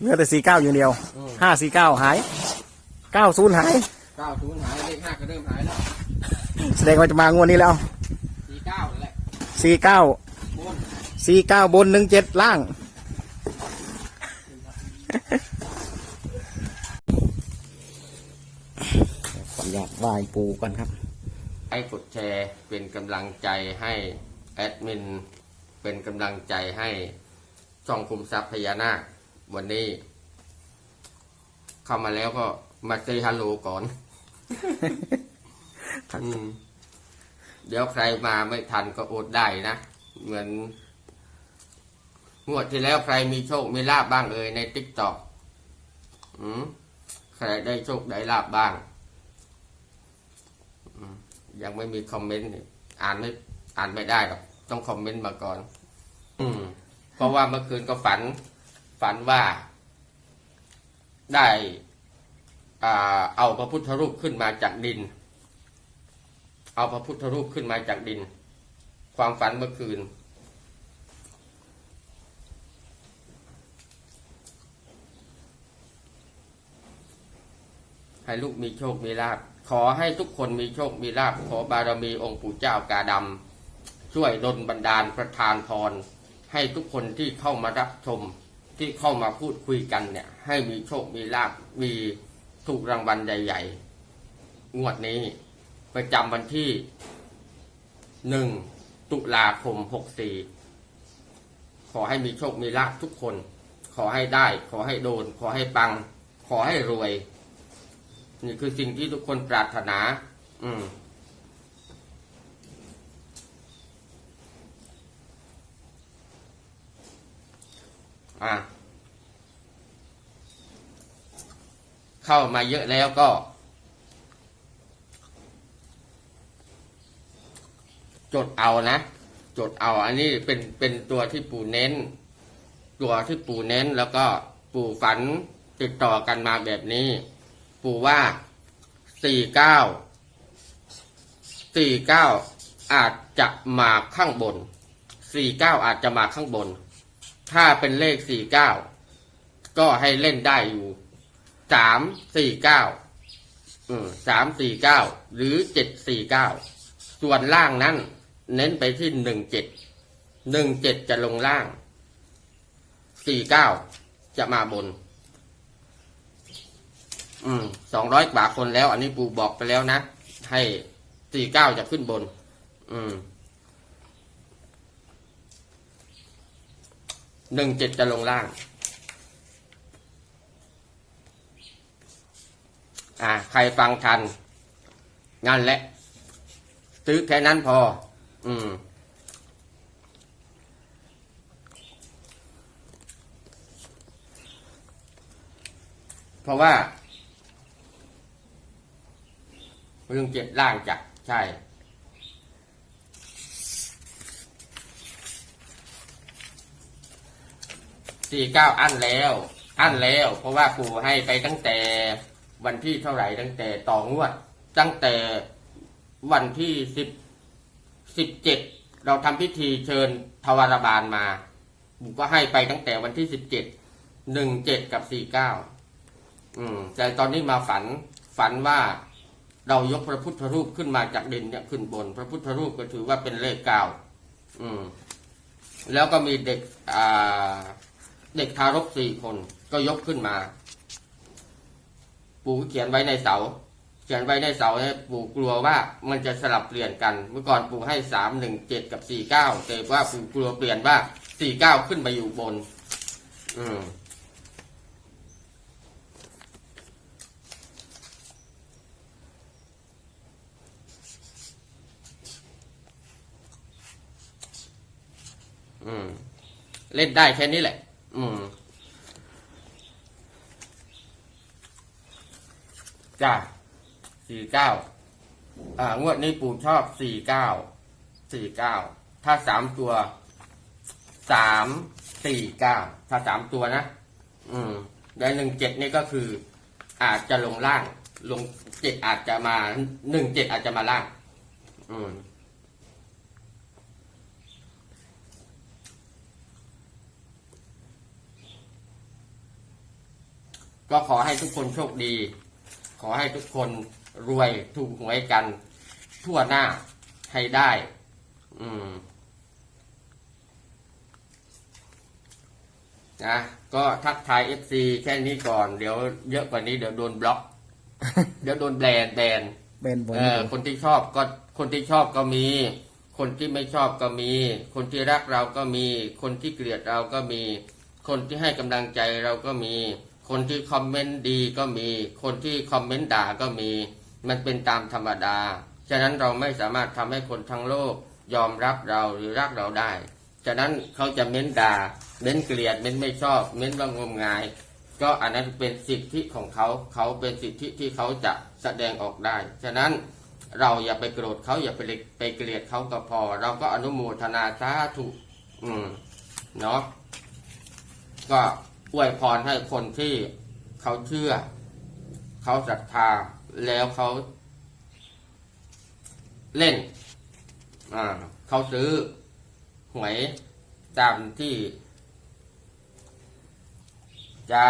เหลือแต่สี่เก้าอย่างเดียวอืมห้าสี่เก้าหายเก้าศูนย์หายเก้าศูนย์หายเลขห้าก็เริ่มหายแล้วแสดงว่าจะมางวดนี้แล้วสี่เก้านั่นแหละสี่เก้าบนสี่เก้าบนหนึ่งเจ็ดล่างขออนุญาตไหว้ปูก่อนครับ ให้กดแชร์เป็นกำลังใจให้แอดมิน เป็นกำลังใจให้ช่องคุมทรัพย์พญานาค วันนี้ เข้ามาแล้วก็มาเซฮัลโหลก่อนอืมเดี๋ยวใครมาไม่ทันก็อดได้นะ เหมือนงวดที่แล้วใครมีโชคมีลาบบ้างเอ่ยในติ๊กต็อกอืมใครได้โชคได้ลาบบ้างยังไม่มีคอมเมนต์นี่อ่านไม่อ่านไม่ได้หรอกต้องคอมเมนต์มาก่อน อืมเพราะว่าเมื่อคืนก็ฝัน ฝันว่าได้เอาพระพุทธรูปขึ้นมาจากดิน เอาพระพุทธรูปขึ้นมาจากดิน ความฝันเมื่อคืน ให้ลูกมีโชคมีลาภ ขอให้ทุกคนมีโชคมีลาภ ขอบารมีองค์ปู่เจ้ากาดำช่วยดลบันดาลประทานพร ให้ทุกคนที่เข้ามารับชม ที่เข้ามาพูดคุยกันเนี่ย ให้มีโชค มีลาภมีถูกรางวัลใหญ่ ๆ งวดนี้ ประจำวันที่หนึ่งตุลาคมหกสี่ขอให้มีโชค มีลาภทุกคน ขอให้ได้ ขอให้โดน ขอให้ปัง ขอให้รวย นี่คือสิ่งที่ทุกคนปรารถนา อืม อะเข้ามาเยอะแล้วก็ จดเอานะ จดเอาอันนี้เป็นเป็นตัวที่ปู่เน้น ตัวที่ปู่เน้นแล้วก็ปู่ฝันติดต่อกันมาแบบนี้ ปู่ว่าสี่เก้าสี่เก้าอาจจะมาข้างบนสี่เก้าอาจจะมาข้างบน ถ้าเป็นเลขสี่เก้าก็ให้เล่นได้อยู่สามสี่เก้าสามสี่เก้าหรือเจ็ดสี่เก้าส่วนล่างนั้น เน้นไปที่หนึ่งเจ็ดหนึ่งเจ็ดจะลงล่างสี่เก้าจะมาบน อืมสองร้อยกว่าคนแล้ว อันนี้ปูบอกไปแล้วนะ ให้สี่เก้าจะขึ้นบน อืม หนึ่งเจ็ดจะลงล่าง อ่า ใครฟังทันงั้นแหละ ซื้อแค่นั้นพอ อืม เพราะว่าเรื่องเจ็ดล่างจักใช่ สี่เก้าอันแล้ว อันแล้ว เพราะว่าครูให้ไปตั้งแต่วันที่เท่าไหร่ตั้งแต่ต่องวด ตั้งแต่วันที่สิบสิบเจ็ดเราทำพิธีเชิญทวารบาลมาผมก็ให้ไปตั้งแต่วันที่สิบเจ็ดหนึ่งเจ็ดกับสี่เก้าอืม แต่ตอนนี้มาฝันฝันว่าเรายกพระพุทธรูปขึ้นมาจากดินเนี่ยขึ้นบน พระพุทธรูปก็ถือว่าเป็นเลขเก้าอืม แล้วก็มีเด็กอ่า เด็กทารกสี่คนก็ยกขึ้นมา ปู่เขียนไว้ในเสา เขียนไว้ในเสาเนี่ยปู่กลัวว่ามันจะสลับเปลี่ยนกัน เมื่อก่อนปู่ให้สามหนึ่งเจ็ดกับสี่เก้าแต่ว่าปู่กลัวเปลี่ยนว่าสี่เก้าขึ้นมาอยู่บนอืมอืมเล่นได้แค่นี้แหละ อืมจ้าสี่เก้าอ่างวดนี้ปู่ชอบสี่เก้าสี่เก้าถ้าสามตัวสามสี่เก้าถ้าสามตัวนะอืมแต่หนึ่งเจ็ดนี่ก็คือ อาจจะลงล่าง ลงเจ็ดอาจจะมาหนึ่งเจ็ดอาจจะมาล่าง อืม ก็ขอให้ทุกคนโชคดี ขอให้ทุกคนรวยถูกหวยกัน ทั่วหน้าให้ได้ อืมนะก็ทักทายเอฟซีแค่นี้ก่อน เดี๋ยวเยอะกว่านี้เดี๋ยวโดนบล็อก เดี๋ยวโดนแบนแบนเป็นบนเออคนที่ชอบก็คนที่ชอบก็มี คนที่ไม่ชอบก็มี คนที่รักเราก็มี คนที่เกลียดเราก็มี คนที่ให้กำลังใจเราก็มี คนที่คอมเมนต์ดีก็มี คนที่คอมเมนต์ด่าก็มี มันเป็นตามธรรมดา ฉะนั้นเราไม่สามารถทำให้คนทั้งโลกยอมรับเราหรือรักเราได้ ฉะนั้นเขาจะเม้นด่า เม้นเกลียด เม้นไม่ชอบ เม้นว่างมงาย ก็อันนั้นเป็นสิทธิของเขา เขาเป็นสิทธิที่เขาจะแสดงออกได้ ฉะนั้นเราอย่าไปโกรธเขาอย่าไปไปเกลียดเขาก็พอ เราก็อนุโมทนาสาธุอืมเนาะก็ อวยพรให้คนที่เขาเชื่อ เขาศรัทธาแล้วเขาเล่นเขาซื้อหวยตามที่จ้า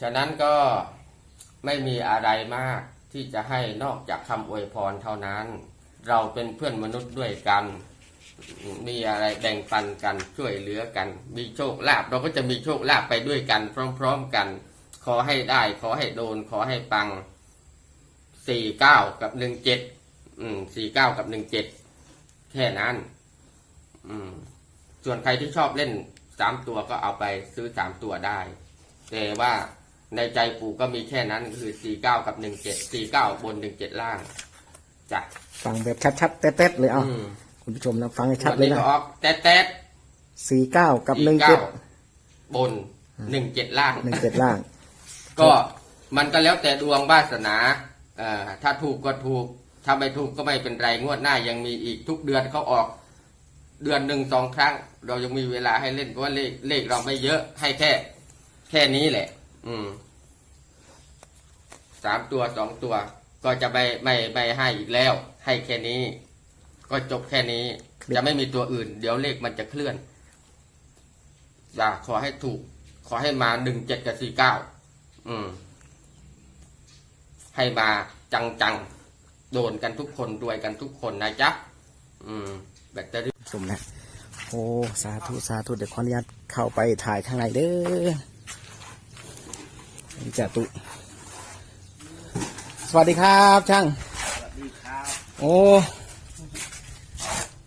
ฉะนั้นก็ไม่มีอะไรมากที่จะให้นอกจากคำอวยพรเท่านั้น เราเป็นเพื่อนมนุษย์ด้วยกัน มีอะไรแบ่งปันกันช่วยเหลือกัน มีโชคลาภเราก็จะมีโชคลาภไปด้วยกัน พร้อมๆกัน ขอให้ได้ ขอให้โดน ขอให้ปังสี่เก้ากับหนึ่งเจ็ดอืมสี่เก้ากับหนึ่งเจ็ดแค่นั้น อืม ส่วนใครที่ชอบเล่นสามตัวก็เอาไปซื้อสามตัวได้ แต่ว่าในใจปู่ก็มีแค่นั้นคือสี่เก้ากับหนึ่งเจ็ดสี่เก้าบนหนึ่งเจ็ดล่างจ้ะฟังแบบชัดๆเต๊ดๆเลยเอา อืม คุณผู้ชมนะฟังให้ชัดวันเลยนี้นะก็ออกแต๊ดแต๊ดสี่เก้ากับหนึ่งสี่เจ็ดเก้าบนหนึ่งเจ็ดล่างหนึ่งเจ็ดล่าง ก็มันก็แล้วแต่ดวงวาสนาเอ่อถ้าถูกก็ถูก ถ้าไม่ถูกก็ไม่เป็นไรงวดหน้ายังมีอีกทุกเดือนเขาออก เดือนหนึ่งสองครั้ง เรายังมีเวลาให้เล่นเพราะว่าเลขเลขเราไม่เยอะให้แค่ แค่นี้แหละ อืมสามตัวสองตัว ก็จะไม่ไม่ไม่ให้อีกแล้ว ให้แค่นี้ ก็จบแค่นี้ จะไม่มีตัวอื่น เดี๋ยวเลขมันจะเคลื่อนอยากขอให้ถูก ขอให้มาหนึ่งเจ็ดกับสี่เก้าอืม ให้มาจังๆโดนกันทุกคนรวยกันทุกคนนะจ๊ะอืม แบตเตอรี่ชมนะโอ้สาธุสาธุเดี๋ยวขออนุญาตเข้าไปถ่ายข้างในเด้อนี่จาตุสวัสดีครับช่างโอ้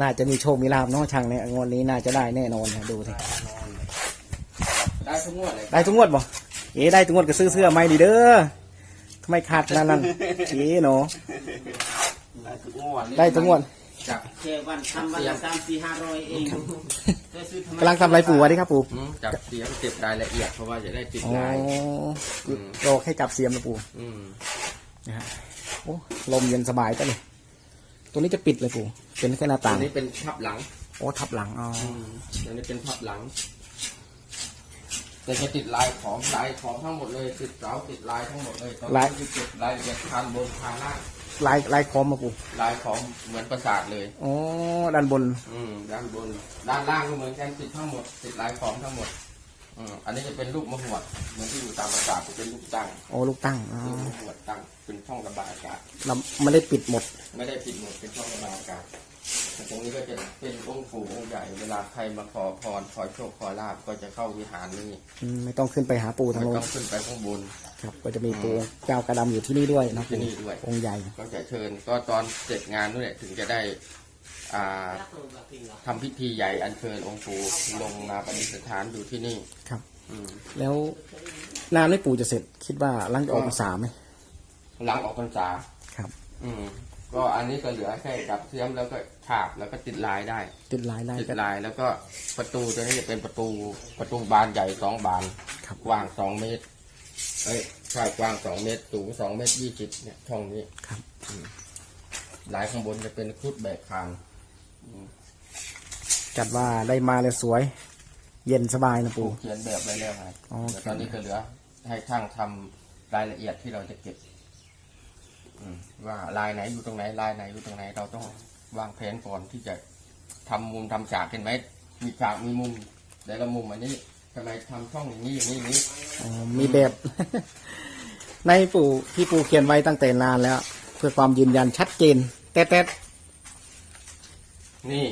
น่าจะมีโชคมีลาบเนาะช่างเนี่ยงวดนี้น่าจะได้แน่นอนนะดูสิได้ทุกงวดเลยได้ทุกงวดบ่เอ๋ได้ทุกงวดก็ซื้อเสื้อใหม่ดีเด้อทำไมขาดขนาดนั้นเอ๋เนาะได้ทุกงวดได้ทุกงวดจับแค่วันทำวันละสามสี่ห้าร้อยเองได้ซื้อทำไมกำลังทำอะไรปู่วะดิครับปู่อืมจับเสียงเก็บรายละเอียดเพราะว่าจะได้ติดอ๋อลายอืมโรให้จับเสียมนะปู่อืมนะฮะโอ้ลมเย็นสบายจังเลย ตัวนี้จะปิดเลยปู่เป็นแค่หน้าอัต่างนนี้เป็นทับหลังโอ้ทับหลังอ๋ออืมอันนี้เป็นทับหลัง แต่จะติดลายของลายของทั้งหมดเลยติดเสาติดลายทั้งหมดเลยตอนนี้คือเก็บรายละเอียดคานบนคานล่างลายลายคอมมาปู่ลายของเหมือนประสาทเลยอ๋อด้านบน อืมด้านบน ด้านล่างก็เหมือนกันติดทั้งหมด ติดลายของทั้งหมดอืมอันนี้จะเป็นลูกมะหวดเหมือนที่อยู่ตามประสาทจะเป็นลูกตั้งโอ้ลูกตั้งอ๋อลูกมะหวดตั้ง เป็นช่องระบายอากาศเราไม่ได้ปิดหมด ไม่ได้ปิดหมดเป็นช่องระบายอากาศแต่ตรงนี้ก็จะเป็นองค์ปู่องค์ใหญ่เวลาใครมาขอพรขอโชคขอลาบก็จะเข้าวิหารนี้อืมไม่ต้องขึ้นไปหาปู่ทางไม่โน้ต้นองขึ้นไปข้างบน ครับ ก็จะมีปู่เจ้ากระดำอยู่ที่นี่ด้วยนะที่ปู่นี่ด้วย องค์ใหญ่ ก็จะเชิญก็ตอนเสร็จงานนู่นแหละถึงจะได้ อ่าทำพิธีใหญ่อัญเชิญองค์ปู่ลงมาประดิษฐานอยู่ที่นี่ ครับ อืม แล้วนานไม่ปู่จะเสร็จ คิดว่าหลังจะออกพรรษาไหม หลังออกพรรษาครับ อืม ก็อันนี้ก็เหลือแค่จับเสียมแล้วก็ฉาบแล้วก็ติดลายได้ ติดลายได้ติดก็ ลายแล้วก็ประตูตัวนี้จะเป็นประตูประตูบานใหญ่สองบานครับ กว้างสองเมตร เอ้ยใช่กว้างสองเมตรสูงสองเมตรยี่สิบเนี่ยช่องนี้ ครับอืมลายข้างบนจะเป็นครุดแบกคานจัดว่าได้มาเลยสวย เย็นสบายนะปูปู่เขียนแบบไว้แล้วไงอ๋อ แต่ตอนนี้ก็เหลือให้ช่างทำรายละเอียดที่เราจะเก็บอืม ว่าลายไหนอยู่ตรงไหนลายไหนอยู่ตรงไหน เราต้องวางแผนก่อนที่จะทำมุมทำฉากเห็นไหมมีฉากมีมุมแต่ละมุมอันนี้ทำไมทำช่องอย่างนี้อย่างนี้อย่างนี้อ๋อมีแบบ ในปู่ที่ปู่เขียนไว้ตั้งแต่นานแล้ว เพื่อความยืนยันชัดเจนแต่แต่นี่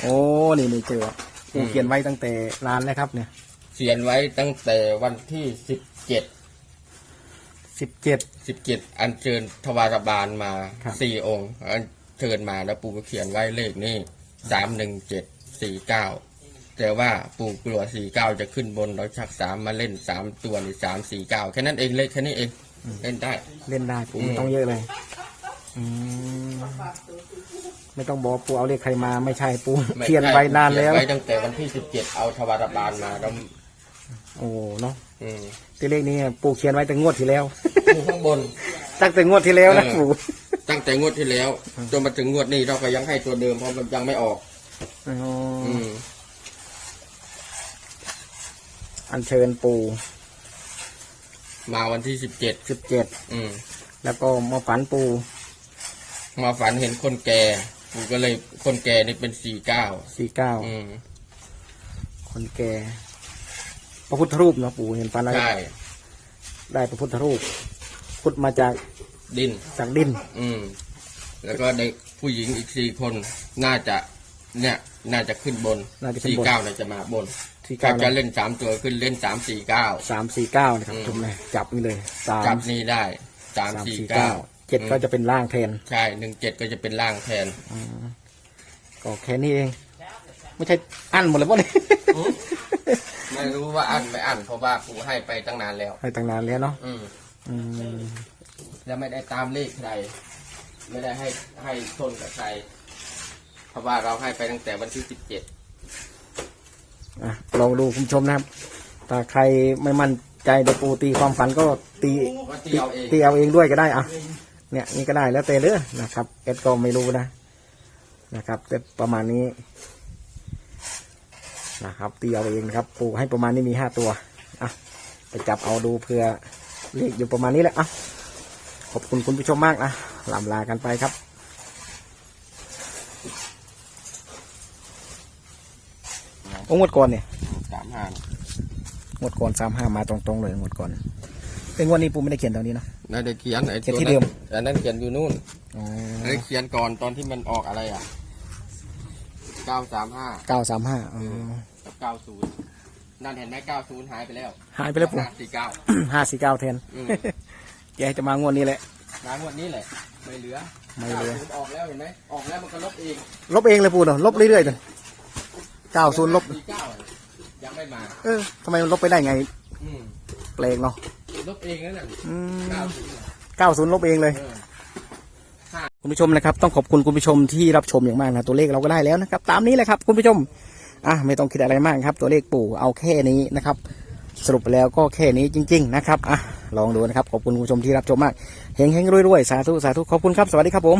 โอ้นี่นี่เจอปู่เขียนไว้ตั้งแต่นานแล้วครับ เนี่ยเขียนไว้ตั้งแต่วันที่สิบเจ็ด สิบเจ็ด สิบเจ็ดอัญเชิญทวารบาลมาครับ สี่องค์อัญเชิญมาแล้วปู่ก็เขียนไว้เลขนี่สามหนึ่งเจ็ดสี่เก้าแต่ว่าปู่กลัวสี่เก้าจะขึ้นบนเราชักสามมาเล่นสามตัวหรือสามสี่เก้าแค่นั้นเองเลขแค่นี้เองเล่นได้ เล่นได้ปู่อืม ไม่ต้องเยอะเลยอืมไม่ต้องบอกปู่เอาเลขใครมาไม่ใช่ปู่ม่เขียนไว้นานแล้ว เขียไว้ตั้งแต่วันที่สิบเจ็ดเอาทวารบาลมาแล้วโอ้เนาะ อืมตัวเลขนี้ปู่เขียนไว้แต่งวดที่แล้ว อยู่ข้างบน ตั้งแต่งวดที่แล้วนะเออ ปู่ตั้งแต่งวดที่แล้วจนมาถึงงวดนี้เราก็ยังให้ตัวเดิมเพราะมันยังไม่ออก อ๋อออืมอัญเชิญปู่มาวันที่สิบเจ็ดสิบเจ็ดอืม แล้วก็มาฝันปู่มาฝันเห็นคนแก่ปู่ก็เลยคนแก่นี่เป็นสี่เก้าสี่เก้าอืมคนแก่ พระพุทธรูปเนาะปู่เห็นฝันอะไรใช่ได้พระพุทธรูปพุทธมาจากดิน จากดิน อืม แล้วก็เด็กผู้หญิงอีกสี่คนน่าจะเนี่ยน่าจะขึ้นบนน่าจะขึ้นสี่บน เก้าน่าจะมาบนสี่ถ้าเก้าจะเล่นสามตัวขึ้นเล่นสามสี่เก้า สามสี่เก้านะครับอืม ชมเลยจับนี่เลยสามจับนี่ได้สามสามสี่สี่เก้าเก้าเจ็ดก็จะเป็นล่างแทนใช่หนึ่งเจ็ดก็จะเป็นล่างแทน ก็แค่นี้เอง ไม่ใช่อั้นหมดเลยป่ะเนี่ยอืม ไม่รู้ว่าอันไม่อันเพราะว่าปู่ให้ไปตั้งนานแล้ว ให้ตั้งนานแล้วเนาะอืมอืมแล้วไม่ได้ตามเลขใคร ไม่ได้ให้ให้ชนกับใคร เพราะว่าเราให้ไปตั้งแต่วันที่สิบเจ็ดอะลองดูคุณผู้ชมนะครับถ้าใครไม่มั่นใจเดี๋ยวปูตีความฝันก็ตีว่าที่เอาเองตีเอาเองด้วยก็ได้อะเนี่ยนี่ก็ได้แล้วแต่เด้อนะครับเอ็ดก็ไม่รู้นะนะครับแต่ประมาณนี้ นะครับตีเอาเองนะครับปูให้ประมาณนี้มีห้าตัวอะไปจับเอาดูเพื่อเลขอยู่ประมาณนี้แหละอะขอบคุณคุณผู้ชมมากนะลำลากันไปครับโอ้งวดก่อนเนี่ยสามห้างวดก่อนสามห้ามาตรงๆเลยงวดก่อนเป็นงวดนี้ปูไม่ได้เขียนตรงนี้เนอะนั่นได้เขียนไอ้เขียนตัวที่เดินั้มนอันนั้นเขียนอยู่นู่นอ๋อไอ้เขียนก่อนตอนที่มันออกอะไรอะ เก้าสามห้าเก้าสามห้าอ๋อ กับเก้าศูนย์นั่นเห็นไหมเก้าศูนย์หายไปแล้วหายไปแล้วปูสี่เก้า ห้าสี่เก้าแทนอืม แกจะมางวดนี้แหละมางวดนี้แหละไม่เหลือไม่เหลือ90ออกแล้วเห็นไหมออกแล้วมันก็ลบเองลบเองเลยปูเนาะลบเรื่อยๆเลยเก้าศูนย์ลบ สี่เก้ายังไม่มา เออทำไมมันลบไปได้ไงอืมแปลกเนาะลบเองนั่นน่ะอืมเก้าศูนย์เก้าศูนย์ลบเองเลย เออ คุณผู้ชมนะครับ ต้องขอบคุณคุณผู้ชมที่รับชมอย่างมากนะตัวเลขเราก็ได้แล้วนะครับ ตามนี้แหละครับ คุณผู้ชมอะไม่ต้องคิดอะไรมากครับ ตัวเลขปู่เอาแค่นี้นะครับ สรุปแล้วก็แค่นี้จริง ๆ นะครับอะลองดูนะครับ ขอบคุณคุณผู้ชมที่รับชมมากเฮงเฮงๆรวยๆสาธุสาธุขอบคุณครับสวัสดีครับผม